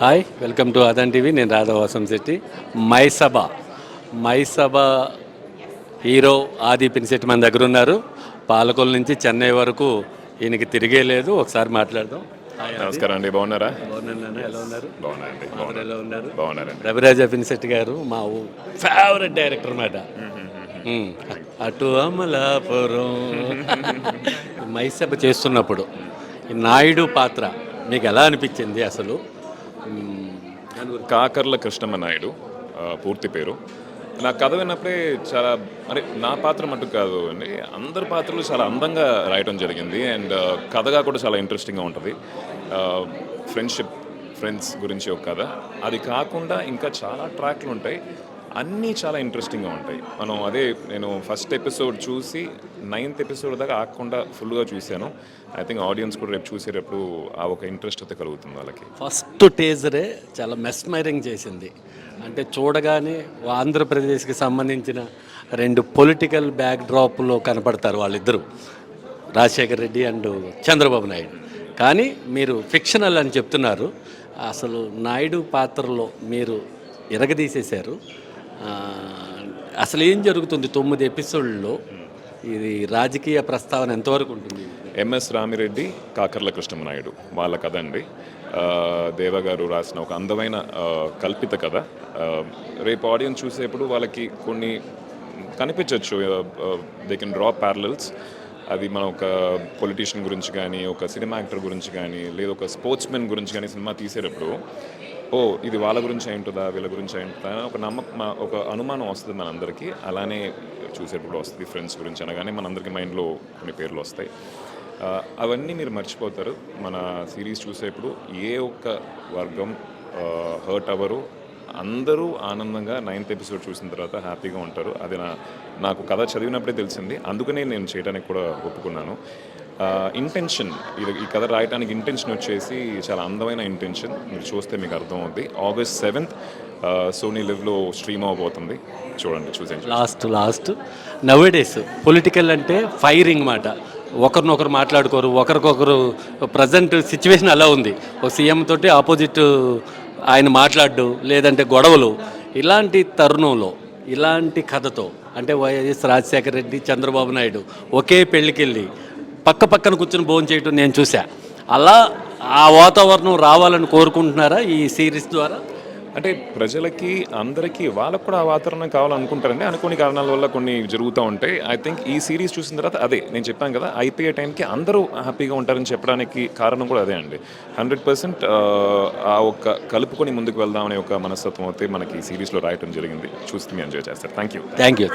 Hi welcome to Adan TV. నేను రాధావాసం Shetty. మైసభ. మైసభ hero ఆది పినిశెట్టి మన దగ్గర ఉన్నారు. పాలకొల నుంచి చెన్నై వరకు ఈయనకి తిరిగే లేదు. ఒకసారి మాట్లాడదాం. నమస్కారం అండి. బాగున్నారా? బాగున్నారండి రవిరాజ పినిశెట్టి గారు మా ఫేవరెట్ డైరెక్టర్ అన్నమాట. అటు అమలాపురం. మైసభ చేస్తున్నప్పుడు నాయుడు పాత్ర మీకు ఎలా అనిపించింది అసలు? కాకర్ల కృష్ణమ్మ నాయుడు పూర్తి పేరు. నా కథ విన్నప్పుడే చాలా అరే నా పాత్ర మటుకు కాదు అండి అందరి పాత్రలు చాలా అందంగా రాయటం జరిగింది అండ్ కథగా కూడా చాలా ఇంట్రెస్టింగ్గా ఉంటుంది. ఫ్రెండ్షిప్ ఫ్రెండ్స్ గురించి ఒక కథ. అది కాకుండా ఇంకా చాలా ట్రాక్లు ఉంటాయి. అన్నీ చాలా ఇంట్రెస్టింగ్గా ఉంటాయి. మనం అదే నేను ఫస్ట్ ఎపిసోడ్ చూసి నైన్త్ ఎపిసోడ్ దాకా ఆకుండా ఫుల్గా చూశాను. ఐ థింక్ ఆడియన్స్ కూడా రేపు చూసేటప్పుడు ఆ ఒక ఇంట్రెస్ట్ అయితే కలుగుతుంది వాళ్ళకి. ఫస్ట్ టేజరే చాలా మెస్మైరింగ్ చేసింది. అంటే చూడగానే ఆంధ్రప్రదేశ్కి సంబంధించిన రెండు పొలిటికల్ బ్యాక్ డ్రాప్లో కనపడతారు వాళ్ళిద్దరూ. రాజశేఖర్ రెడ్డి అండ్ చంద్రబాబు నాయుడు. కానీ మీరు ఫిక్షనల్ అని చెప్తున్నారు. అసలు నాయుడు పాత్రలో మీరు ఇరగదీసేశారు అసలు ఏం జరుగుతుంది తొమ్మిది ఎపిసోడ్లో ఇది రాజకీయ ప్రస్తావన ఎంతవరకు ఉంటుంది? M S Ramireddy Kakarla Krishnamanaidu. వాళ్ళ కథ అండి. దేవగారు రాసిన ఒక అందమైన కల్పిత కథ. రేపు ఆడియన్స్ చూసేప్పుడు వాళ్ళకి కొన్ని కనిపించవచ్చు దే కెన్ డ్రా ప్యారలల్స్ అది మనం ఒక పొలిటీషియన్ గురించి కానీ ఒక సినిమా యాక్టర్ గురించి కానీ లేదా ఒక స్పోర్ట్స్ మెన్ గురించి కానీ సినిమా తీసేటప్పుడు ఓ ఇది వాళ్ళ గురించి అయి ఉంటుందా వీళ్ళ గురించి అయి ఉంటుందా ఒక నమ్మకం ఒక అనుమానం వస్తుంది మనందరికీ. అలానే చూసేటప్పుడు వస్తుంది ఫ్రెండ్స్ గురించి అనగానే మనందరికీ మైండ్లో కొన్ని పేర్లు వస్తాయి. అవన్నీ మీరు మర్చిపోతారు. మన సిరీస్ చూసేప్పుడు ఏ ఒక్క వర్గం హర్ట్ అవ్వరు. అందరూ ఆనందంగా నైన్త్ ఎపిసోడ్ చూసిన తర్వాత హ్యాపీగా ఉంటారు. అది నా నాకు కథ చదివినప్పుడే తెలిసింది. అందుకనే నేను చేయడానికి కూడా ఒప్పుకున్నాను. ఇంటెన్షన్ ఇది ఈ కథ రాయడానికి ఇంటెన్షన్ వచ్చేసి చాలా అందమైన ఇంటెన్షన్ మీరు చూస్తే మీకు అర్థం అవుద్ది ఆగస్ట్ సెవెంత్ సోనీ లివ్లో స్ట్రీమ్ అవబోతుంది. చూడండి చూసేయండి. లాస్ట్ లాస్ట్ నవేడేస్ పొలిటికల్ అంటే ఫైరింగ్ మాట. ఒకరినొకరు మాట్లాడుకోరు ఒకరికొకరు ప్రజెంట్ సిచ్యువేషన్ అలా ఉంది. ఒక సీఎం తోటి ఆపోజిట్ ఆయన మాట్లాడు లేదంటే గొడవలు. ఇలాంటి తరుణంలో ఇలాంటి కథతో అంటే వైఎస్ రాజశేఖర రెడ్డి చంద్రబాబు నాయుడు ఒకే పెళ్ళికెళ్ళి పక్క పక్కన కూర్చొని భోజనం చేయటం నేను చూసా అలా ఆ వాతావరణం రావాలని కోరుకుంటున్నారా ఈ సిరీస్ ద్వారా? అంటే ప్రజలకి అందరికీ వాళ్ళకు కూడా ఆ వాతావరణం కావాలనుకుంటారండి అనుకోని కారణాల వల్ల కొన్ని జరుగుతూ ఉంటాయి. ఐ థింక్ ఈ సిరీస్ చూసిన తర్వాత అదే నేను చెప్పాను కదా అయిపోయే టైంకి అందరూ హ్యాపీగా ఉంటారని చెప్పడానికి కారణం కూడా అదే అండి. హండ్రెడ్ పర్సెంట్ ఆ ఒక్క కలుపుకొని ముందుకు వెళ్దామనే ఒక మనస్తత్వం అయితే మనకి ఈ సిరీస్లో రాయటం జరిగింది. చూస్తే ఎంజాయ్ చేస్తారు. Thank you thank you